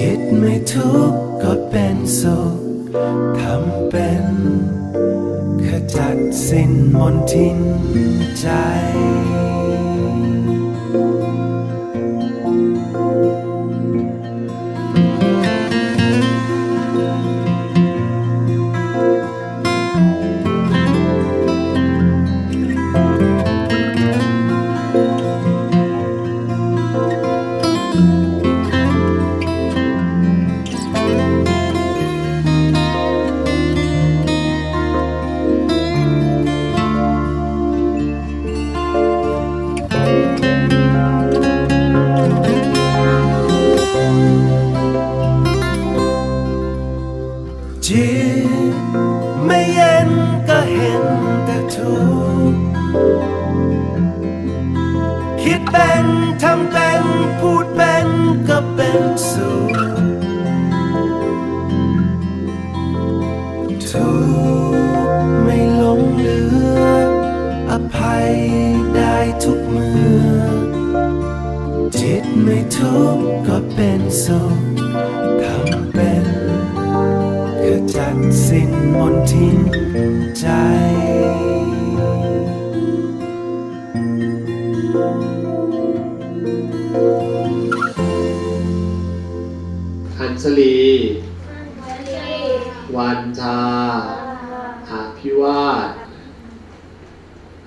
จิตไม่ทุกข์ก็เป็นสุขทำเป็นขจัดสิ้นมนทินใจ ทำเป็น พูดเป็นก็เป็นสุขทุกข์ไม่หลงเหลือ อภัยได้ทุกเมื่อ จิตไม่ทุกข์ก็เป็นสุขทำเป็นขจัดสิ้นมนทินใจอัญ ชลี วันชาอภิวาท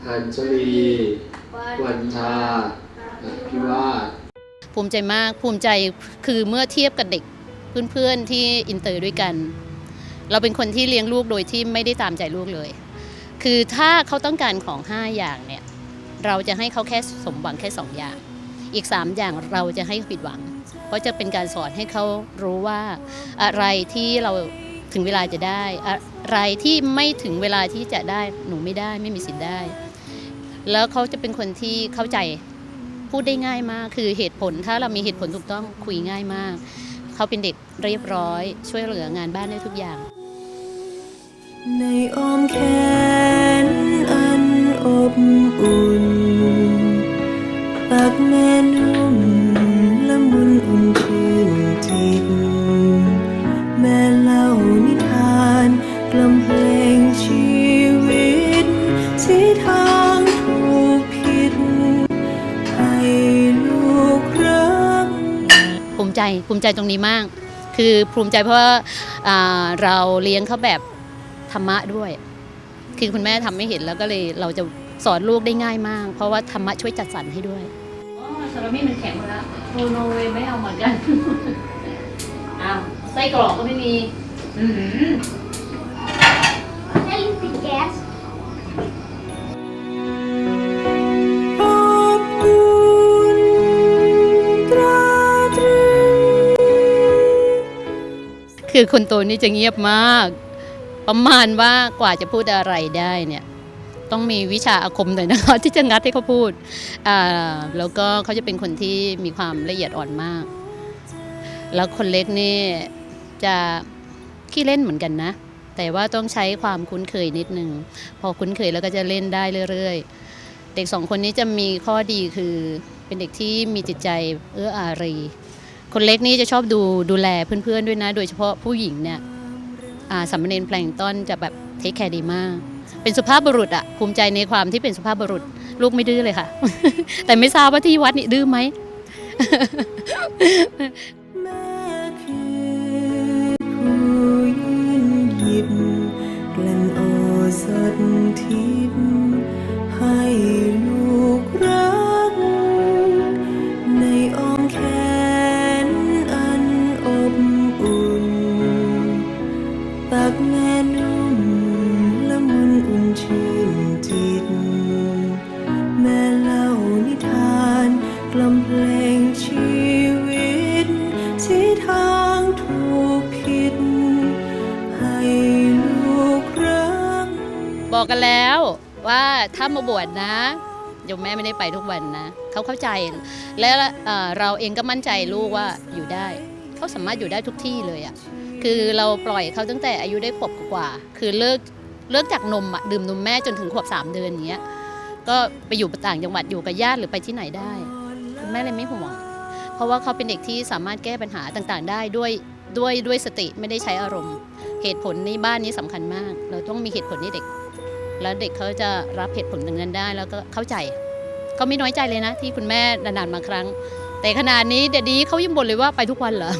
อัญชลี วันชาอภิวาทภูมิใจมากภูมิใจคือเมื่อเทียบกับเด็กเพื่อนๆที่อินเตอร์ด้วยกัน เราเป็นคนที่เลี้ยงลูกโดยที่ไม่ได้ตามใจลูกเลย คือถ้าเขาต้องการของ 5 อย่างเนี่ย เราจะให้เขาแค่สมหวังแค่ 2 อย่าง อีก 3 อย่างเราจะให้ผิดหวัง เพราะจะเป็นการสอนให้เขารู้ว่าอะไรที่เราถึงเวลาจะได้ อะไรที่ไม่ถึงเวลาที่จะได้หนูไม่ได้ไม่มีสิทธิ์ได้ แล้วเขาจะเป็นคนที่เข้าใจพูดได้ง่ายมาก คือเหตุผลถ้าเรามีเหตุผลถูกต้องคุยง่ายมาก เขาเป็นเด็กเรียบร้อย ช่วยเหลืองานบ้านได้ทุกอย่าง ในอ้อมแขน ภูมิใจภูมิใจตรงนี้มาก คือภูมิใจเพราะว่าอ่าเราเลี้ยงเขาแบบธรรมะด้วย คือคุณแม่ทำไม่เห็นแล้วก็เลยเราจะสอนลูกได้ง่ายมาก เพราะว่าธรรมะช่วยจัดสรรให้ด้วยอ๋อซาลามี่มันแข็งหมดแล้วโนโนเวไม่เอาเหมือนกันอ้าวไส้กรอกก็ไม่มี อื คือคนโตนี่จะเงียบมาก ประมาณว่ากว่าจะพูดอะไรได้เนี่ยต้องมีวิชาอาคมหน่อยนะคะที่จะงัดให้เขาพูดอ่าแล้วก็เขาจะเป็นคนที่มีความละเอียดอ่อนมาก แล้วคนเล็กนี่จะขี้เล่นเหมือนกันนะ แต่ว่าต้องใช้ความคุ้นเคยนิดนึง พอคุ้นเคยแล้วก็จะเล่นได้เรื่อยๆ เด็กสองคนนี้จะมีข้อดีคือเป็นเด็กที่มีจิตใจเอื้ออารี คนเล็กนี่จะชอบดูดูแลเพื่อนๆด้วยนะ โดยเฉพาะผู้หญิงเนี่ยสามเณรแพลงต้นจะแบบเทคแคร์ดีมาก เป็นสุภาพบุรุษอะภูมิใจในความที่เป็นสุภาพบุรุษ ลูกไม่ดื้อเลยค่ะ แต่ไม่ทราบว่าที่วัดนี่ดื้อไหมแม่คือผู้ยืนหยิบกลั่นโอสถทิพย์ กับอกกันแล้วว่าถ้ามาบวชนะยมแม่ไม่ได้ไปทุกวันนะ เขาเข้าใจ และเเราเองก็มั่นใจลูกว่าอยู่ได้ เขาสามารถอยู่ได้ทุกที่เลยอะ คือเราปล่อยเขาตั้งแต่อายุได้ขวบกว่า คือเลิกเลิกจากนมอะดื่มนมแม่จนถึงขวบสามเดือนอย่างเงี้ย ก็ไปอยู่ต่างจังหวัดอยู่กับญาติหรือไปที่ไหนได้คุณแม่เลยไม่ห่วง เพราะว่าเขาเป็นเด็กที่สามารถแก้ปัญหาต่างๆ ได้ด้วยด้วยด้วยสติไม่ได้ใช้อารมณ์ เหตุผลในบ้านนี้สำคัญมาก เราต้องมีเหตุผลให้เด็ก แล้วเด็กเขาจะรับเหตุผลตรงนั้นได้แล้วก็เข้าใจเขาไม่น้อยใจเลยนะ ที่คุณแม่นานๆมาครั้ง แต่ขนาดนี้เดดดีเขายังบ่นเลยว่าไปทุกวันเหรอ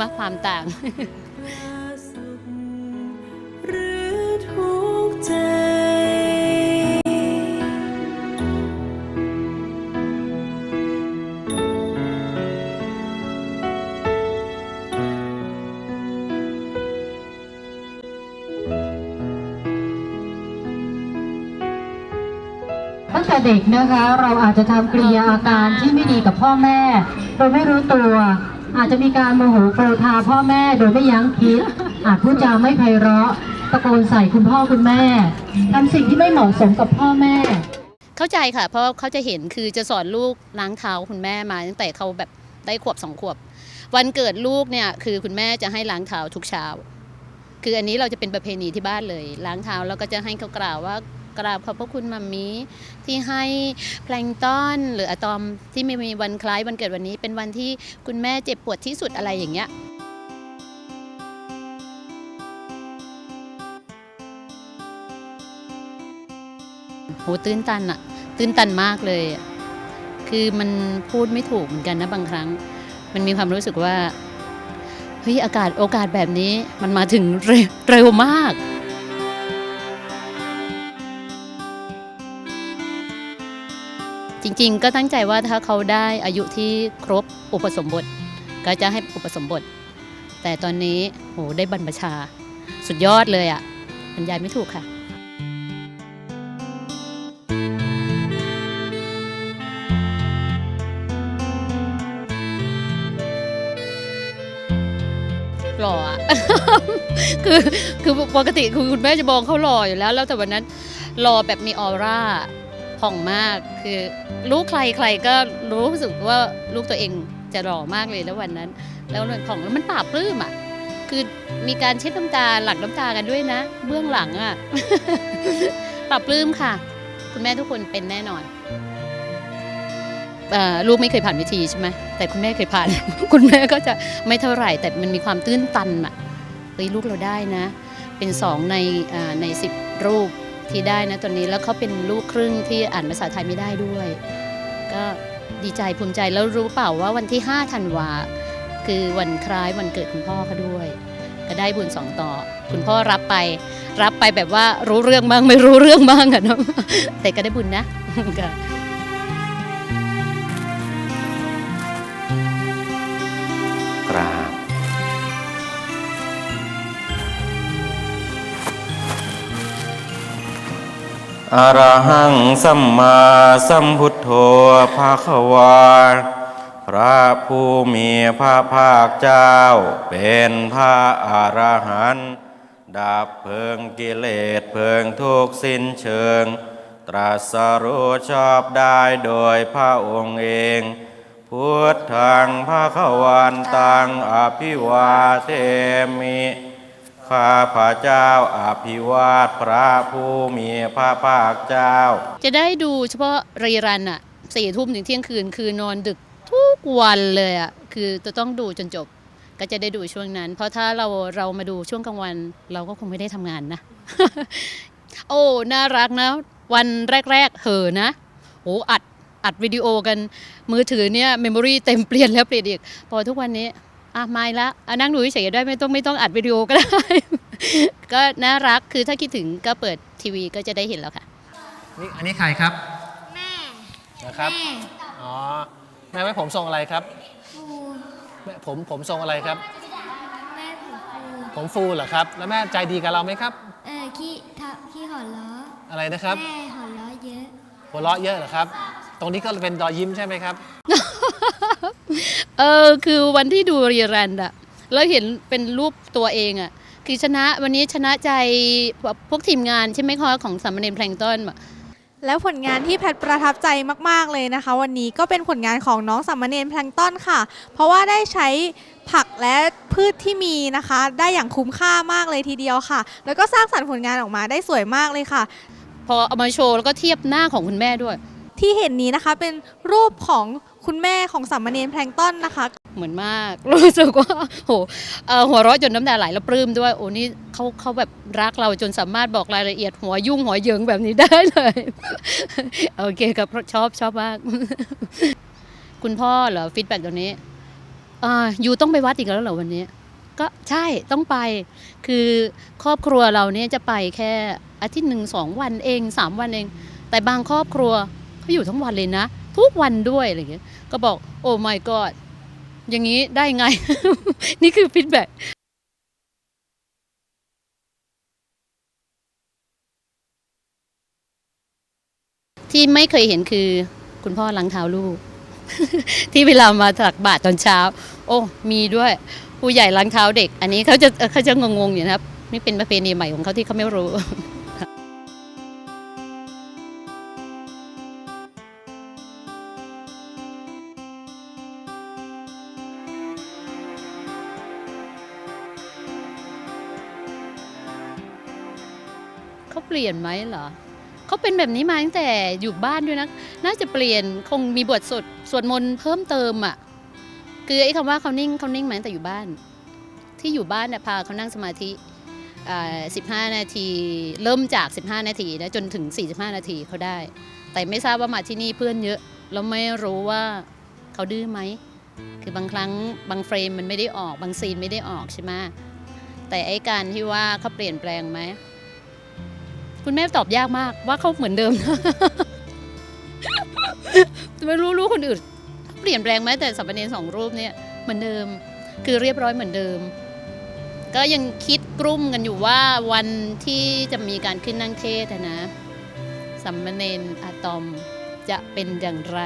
มาความต่าง หรือทุกใจ ตั้งแต่เด็กนะคะ เราอาจจะทำกริยาอาการที่ไม่ดีกับพ่อแม่ โดยไม่รู้ตัว อาจจะมีการโมโหโกรธาพ่อแม่โดยไม่ยั้งคิด อาจพูดจาไม่ไพเราะตะโกนใส่คุณพ่อคุณแม่ทำสิ่งที่ไม่เหมาะสมกับพ่อแม่ เข้าใจค่ะ เพราะเขาจะเห็นคือจะสอนลูกล้างเท้าคุณแม่มาตั้งแต่เขาแบบได้ขวบสองขวบ วันเกิดลูกเนี่ยคือคุณแม่จะให้ล้างเท้าทุกเช้า คืออันนี้เราจะเป็นประเพณีที่บ้านเลย ล้างเท้าแล้วก็จะให้เขากล่าวว่า กราบขอบพระคุณมัมมี่ที่ให้แพลงต้อนหรืออะตอมที่ไม่มีวันคล้ายวันเกิดวันนี้ เป็นวันที่คุณแม่เจ็บปวดที่สุดอะไรอย่างเงี้ยโหตื้นตันอะตื้นตันมากเลยคือมันพูดไม่ถูกเหมือนกันนะบางครั้ง มันมีความรู้สึกว่าเฮ้ยอากาศโอกาสแบบนี้มันมาถึงเร็วมาก จริงๆ ก็ตั้งใจว่าถ้าเขาได้อายุที่ครบอุปสมบท ก็จะให้อุปสมบท แต่ตอนนี้โหได้บรรพชา สุดยอดเลยอะบรรยายไม่ถูกค่ะ หล่ออะคือคือปกติคือคุณแม่จะมองเขาหล่ออยู่แล้ว แล้วแต่วันนั้นหล่อแบบมีออร่า ผ่องมาก คือลูกใครใครก็รู้สึกว่าลูกตัวเองจะหล่อมากเลยแล้ววันนั้น แล้วมันผ่องแล้วมันปราบปลื้มอะคือมีการเช็ดน้ำตาหลั่งน้ำตากันด้วยนะ เบื้องหลังอะปรับปลื้มค่ะ คุณแม่ทุกคนเป็นแน่นอนลูกไม่เคยผ่านวิธีใช่ไหมแต่คุณแม่เคยผ่าน คุณแม่ก็จะไม่เท่าไหร่ แต่มันมีความตื้นตันอะเฮ้ยลูกเราได้นะ เป็นสองในในสิบรูป ที่ได้นะตอนนี้แล้วเขาเป็นลูกครึ่งที่อ่านภาษาไทยไม่ได้ด้วย ก็ดีใจภูมิใจแล้วรู้เปล่าว่าวันที่5ธันวาคือวันคล้ายวันเกิดคุณพ่อเขาด้วย ก็ได้บุญสองต่อ คุณพ่อรับไป รับไปแบบว่ารู้เรื่องบ้างไม่รู้เรื่องบ้างอะเนาะแต่ก็ได้บุญนะ อรหังสัมมาสัมพุทโธภาควาพระผู้มีพระภาคเจ้า เป็นพระอรหันต์ดับเพลิงกิเลสเพลิงทุกข์สิ้นเชิง ตรัสรู้ชอบได้โดยพระองค์เอง พุทธังภาควันตังอภิวาเทมิ ข้าพระเจ้าอาภิวาทพระผู้มีพระภาคเจ้า จะได้ดูเฉพาะรีรันอะสี่ทุ่มถึงเที่ยงคืน คือนอนดึกทุกวันเลยอะคือจะต้องดูจนจบ ก็จะได้ดูช่วงนั้น เพราะถ้าเราเรามาดูช่วงกลางวัน เราก็คงไม่ได้ทำงานนะ โอ้ น่ารักนะ วันแรก ๆ เหอะนะโอ้อัดอัดวิดีโอกันมือถือเนี่ยเมมโมรีเต็มเปลี่ยนแล้วเปลี่ยนอีก พอทุกวันนี้ อะไม่ละอะนั่งดูเฉยๆได้ไม่ต้องไม่ต้องอัดวิดีโอก็ได้ ก็น่ารักคือถ้าคิดถึงก็เปิดทีวีก็จะได้เห็นแล้วค่ะ นี่อันนี้ใครครับแม่นะครับแม่อ๋อแม่ไว้ผมทรงอะไรครับฟูแม่ผมผมทรงอะไรครับ แม่ผมฟูผมฟูเหรอครับ แล้วแม่ใจดีกับเราไหมครับ เออขี้ทับขี้หัวล้ออะไรนะครับ แม่หัวล้อเยอะหัวเราะเยอะเหรอครับ ตรงนี้ก็เป็นรอยยิ้มใช่ไหมครับ เออ คือวันที่ดูรีรันอะแล้วเห็นเป็นรูปตัวเองอะคือชนะวันนี้ชนะใจพวกทีมงานใช่ไหมคะของสามเณรแพลงก์ต้นแล้วผลงานที่แพทประทับใจมาก ๆ เลยนะคะ วันนี้ก็เป็นผลงานของน้องสามเณรแพลงก์ต้นค่ะ เพราะว่าได้ใช้ผักและพืชที่มีนะคะ ได้อย่างคุ้มค่ามากเลยทีเดียวค่ะ แล้วก็สร้างสรรค์ผลงานออกมาได้สวยมากเลยค่ะ พอเอามาโชว์แล้วก็เทียบหน้าของคุณแม่ด้วย ที่เห็นนี้นะคะเป็นรูปของ คุณแม่ของสามเณรแพลงต้นนะคะ เหมือนมาก รู้สึกว่าโหเอ่อหัวเราะจนน้ำตาไหลแล้วปลื้มด้วยโอ้นี่เขาเขาแบบรักเราจนสามารถบอกรายละเอียดหัวยุ่งหัวเยิงแบบนี้ได้เลย โอเคครับชอบชอบมาก คุณพ่อเหรอฟีดแบ็กตรงนี้อ่ายูต้องไปวัดอีกแล้วเหรอวันนี้ ก็ใช่ต้องไป คือครอบครัวเราเนี่ยจะไปแค่อาทิตย์หนึ่งสองวันเองสามวันเอง แต่บางครอบครัวเขาอยู่ทั้งวันเลยนะ ทุกวันด้วยอะไรอย่างเงี้ยก็บอกโอ้ my god อย่างนี้ได้ไง นี่คือฟีดแบ็ที่ไม่เคยเห็นคือคุณพ่อล้างเท้าลูก ที่เวลามาตักบาตรตอนเช้า โอ้ มีด้วย ผู้ใหญ่ล้างเท้าเด็ก อันนี้เขาจะเอ่อเขาจะงงๆอยู่นะครับ นี่เป็นประเพณีใหม่ของเขาที่เขาไม่รู้ ลี่ยนไหมเหรอเขาเป็นแบบนี้มาตั้งแต่อยู่บ้านด้วยนะน่าจะเปลี่ยนคงมีบทสวดสวดมนต์เพิ่มเติมอะคือไอ้คำว่าเขานิ่งเขานิ่งมาตั้งแต่อยู่บ้าน ที่อยู่บ้านเนี่ยพาเขานั่งสมาธิอ่า15นาที เริ่มจาก 15 นาทีนะจนถึง 45 นาทีเขาได้ แต่ไม่ทราบว่ามาที่นี่เพื่อนเยอะแล้วไม่รู้ว่าเขาดื้อไหมคือบางครั้งบางเฟรมมันไม่ได้ออกบางซีนไม่ได้ออกใช่ไหมแต่ไอ้การที่ว่าเขาเปลี่ยนแปลงไหม คุณแม่ตอบยากมากว่าเขาเหมือนเดิมไม่รู้รู้คนอื่นเขาเปลี่ยนแปลงไหมแต่สัมปเนรสองรูปเนี่ยเหมือนเดิม คือเรียบร้อยเหมือนเดิม ก็ยังคิดกลุ้มกันอยู่ว่าวันที่จะมีการขึ้นนั่งเทศน์อะนะสัมมเนรอะตอมจะเป็นอย่างไร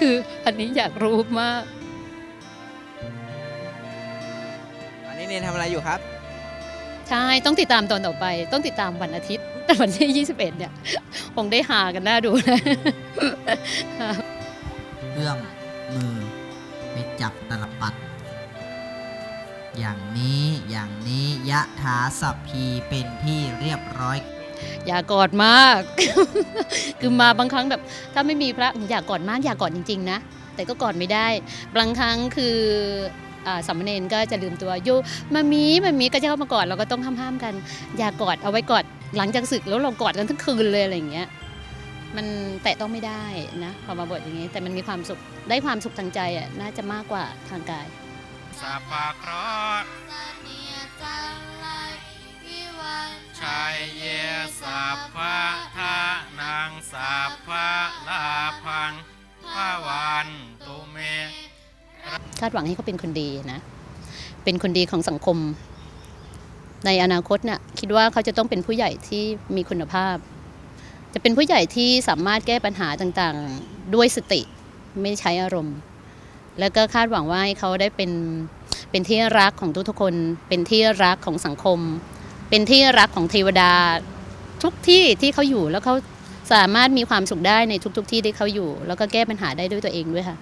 คืออันนี้อยากรู้มากตอนนี้เนนทำอะไรอยู่ครับ ใช่ ต้องติดตามตอนต่อไป ต้องติดตามวันอาทิตย์ แต่วันที่ 21 เนี่ยคงได้หากันน่าดูนะเอื้อมมือไปจับตลปัด อย่างนี้อย่างนี้ยะถาสัพพีเป็นที่เรียบร้อย อย่ากอดมาก คือมาบางครั้งแบบ ถ้าไม่มีพระอย่ากอดมากอย่ากอดจริง ๆ นะ แต่ก็กอดไม่ได้ บางครั้งคืออ่าสามเณรก็จะลืมตัวโยมามีมามีก็จะเข้ามากอดเราก็ต้องห้ามๆกัน อย่ากอดเอาไว้กอด หลังจากศึกแล้วเรากอดกันทั้งคืนเลยอะไรอย่างเงี้ยมันแตะต้องไม่ได้นะพอมาบทอย่างนี้ แต่มันมีความสุขได้ความสุขทางใจอะน่าจะมากกว่าทางกายสัพพะเคราะห์ชัยเยสัพพะทานังสัพพะลาพังพะวันตุเมคาดหวังให้เขาเป็นคนดีนะ เป็นคนดีของสังคม ในอนาคตเนี่ยคิดว่าเขาจะต้องเป็นผู้ใหญ่ที่มีคุณภาพ จะเป็นผู้ใหญ่ที่สามารถแก้ปัญหาต่างๆ ด้วยสติไม่ใช้อารมณ์ แล้วก็คาดหวังว่าให้เขาได้เป็นเป็นที่รักของทุกๆคน เป็นที่รักของสังคม เป็นที่รักของเทวดา ทุกที่ที่เขาอยู่แล้วเขาสามารถมีความสุขได้ในทุก ๆ ที่ที่เขาอยู่ แล้วก็แก้ปัญหาได้ด้วยตัวเองด้วยค่ะ